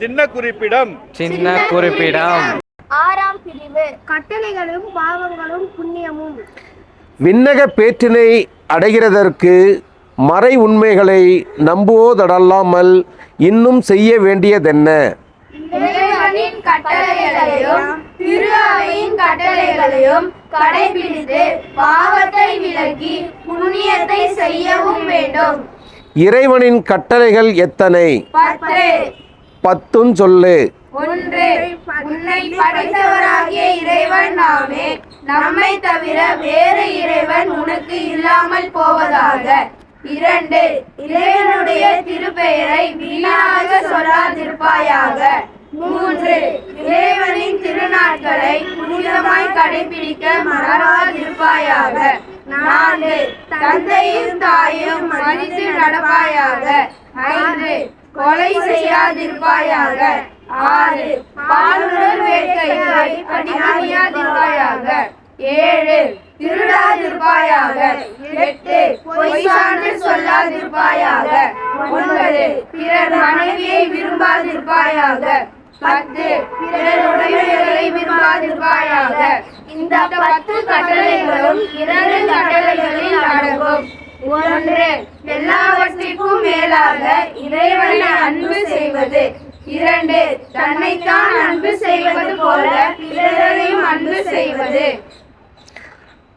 சின்ன குறிப்பிடம். சின்ன குறிப்பிடம். ஆறாம் பிரிவு. கட்டளைகளும் பாவங்களும் புண்ணியமும். விண்ணக பேற்றினை அடைகிறதற்கு மறை உண்மைகளை நம்புவதல்லாமல் இன்னும் செய்ய வேண்டியதென்ன? இறைவனின் கட்டளைகளையும் திரு அவையின் கட்டளைகளையும் கடைபிடித்து பாவத்தை விலக்கி புண்ணியத்தை செய்யவும் வேண்டும். இறைவனின் கட்டளைகள் எத்தனை? பத்தும் சொல்லு. இறைவன் நாமே. நம்மை தவிர வேறு இறைவன் உனக்கு இல்லாமல் போவதாக. இரண்டு இறைவனுடைய திருப்பெயரை வீணாக சொல்லாதிருப்பாயாக. மூன்று இறைவனின் திருநாட்களை புனிதமாய் கடைபிடிக்க மறவாதிருப்பாயாக. நான்கு தந்தையும் தாயும் மதித்து நடப்பாயாக. ஐந்து கொலை செய்யாதிருப்பாயாக. ஆறு பாலுடன் வேட்கைகளை அடிமையாதிருப்பாயாக ஏழு திருடாதிருப்பாயாக. எட்டு பொய் சான்று சொல்லாதிருப்பாயாக. ஒன்பது பிறர் மனைவியை விரும்பாதிருப்பாயாக. பத்து பிறர் உடைமைகளை விரும்பாதிருப்பாயாக. இந்த பத்து கட்டளைகளும் இரண்டு கட்டளைகளில் அடங்கும். ஒன்று எல்லாவற்றிற்கும் மேலாக இறைவனை அன்பு செய்வது. இரண்டு தன்னைத்தான் அன்பு செய்வது போல பிறரையும் அன்பு செய்வது.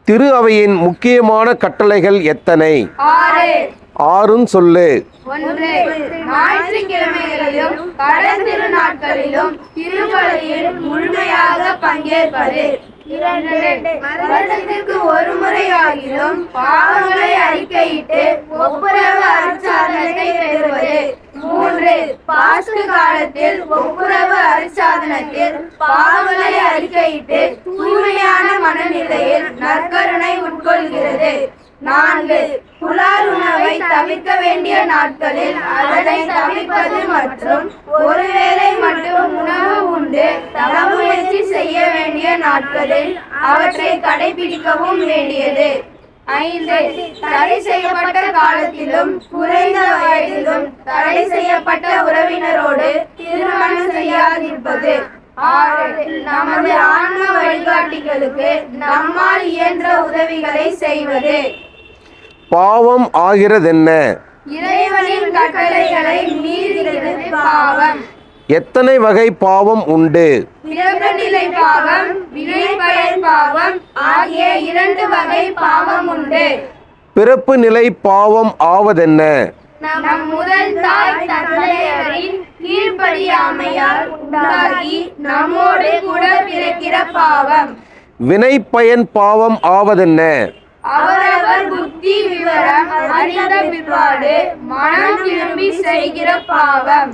திரு அவையின் முக்கியமான கட்டளைகள் எத்தனை? ஆறு. ஆறும் சொல்லு. ஞாயிற்றுக்கிழமைகளிலும் கடல் திருநாட்களிலும் முழுமையாக பங்கேற்பது. இரண்டு. வருடத்திற்கு ஒரு முறையாகிலும் பாவங்களை அறிக்கையிட்டு ஒப்புரவு அருட்சாதனத்தை பெறுவது. மூன்று. பாஸ்கு காலத்தில் ஒப்புரவு அருட்சாதனத்தில் பாவங்களை அறிக்கையிட்டு தூய்மையான மனநிலையில் நற்கருணை உட்கொள்கிறது. நான்கு. புலால் உணவை தவிர்க்க வேண்டிய நாட்களில் அதனை தவிர்ப்பது மற்றும் ஒருவேளை மட்டும் உணவு உண்டு தவமுயற்சி செய்ய நாட்களில் அவற்றை கடைபிடிக்கவும் வேண்டியது. ஐந்து தடை செய்யப்பட்ட காலத்திலும் குறைந்த வயதிலும் தடை செய்யப்பட்ட உறவினரோடு திருமணம் செய்யாதிருப்பது. ஆறு நமது ஆன்ம வழிகாட்டிகளுக்கு நம்மால் இயன்ற உதவிகளை செய்வது. பாவம் ஆகிறதென்ன? இறைவனின் கட்டளைகளை மீறுகிறது பாவம். எத்தனை வகை பாவம் உண்டு? பிறப்புநிலை பாவம் வினைப்பயன் பாவம் ஆகிய இரண்டு வகை பாவம் உண்டு. பிறப்பு நிலை பாவம் ஆவதென்ன? நம் முதல் தாய் தந்தையரின் கீழ்ப்படியாமையால் உண்டாகி நம்மோடு கூட பிறக்கிற பாவம். வினை பயன் பாவம் ஆவதென்ன? அவரவர் புத்தி விவரம் அறிந்த பிற்பாடு மனம் திரும்பி செய்கிற பாவம்.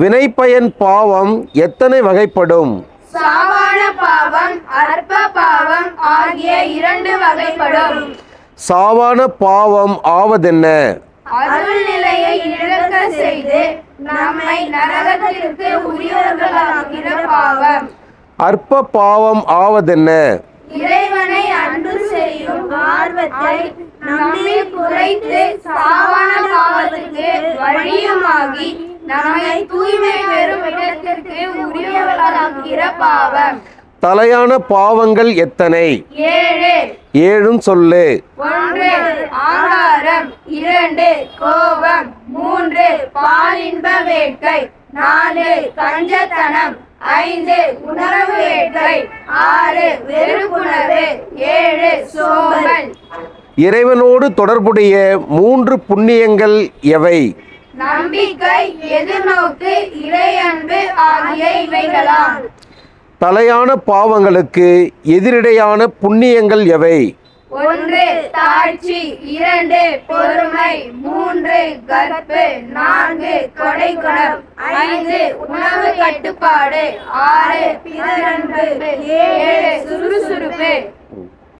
வினை பயன் பாவம் எத்தனை வகைப்படும்? சாவான பாவம் அற்ப பாவம் ஆகிய இரண்டு வகைப்படும். சாவான பாவம் ஆவதென்ன? அருள் நிலையை இழக்க செய்து நம்மை நரகத்திற்கு உரியவர்களாகிற பாவம். அற்ப பாவம் ஆவதென்ன? இறைவனை அன்பு செய்யும் ஆர்வத்தை நம்மில் குறைத்து சாவான பாவத்துக்கு வழியுமாகி நம்மை தூய்மை பெறும் இடத்திற்கு உரியவர்களாகிற பாவம். தலையான பாவங்கள் எத்தனை? ஏழு. ஏழும் சொல்லு. ஒன்று ஆகாரம். இரண்டு கோபம். மூன்று பாலின்ப வேட்கை நாலு கஞ்சத்தனம். ஐந்து உணர்வு வேட்கை ஆறு வெறுப்புணர்வு. ஏழு சோம்பல். இறைவனோடு தொடர்புடைய மூன்று புண்ணியங்கள் எவை? நம்பிக்கை எதிர்நோக்கு இறையன்பு ஆகிய இவைகளாம். தலையான பாவங்களுக்கு எதிரிடையான புண்ணியங்கள் எவை? ஒன்று தாழ்ச்சி இரண்டு பொறுமை மூன்று கற்பு நான்கு கொடைக்குணம் ஐந்து உணவு கட்டுப்பாடு ஆறு பிறரன்பு ஏழு சுறுசுறுப்பு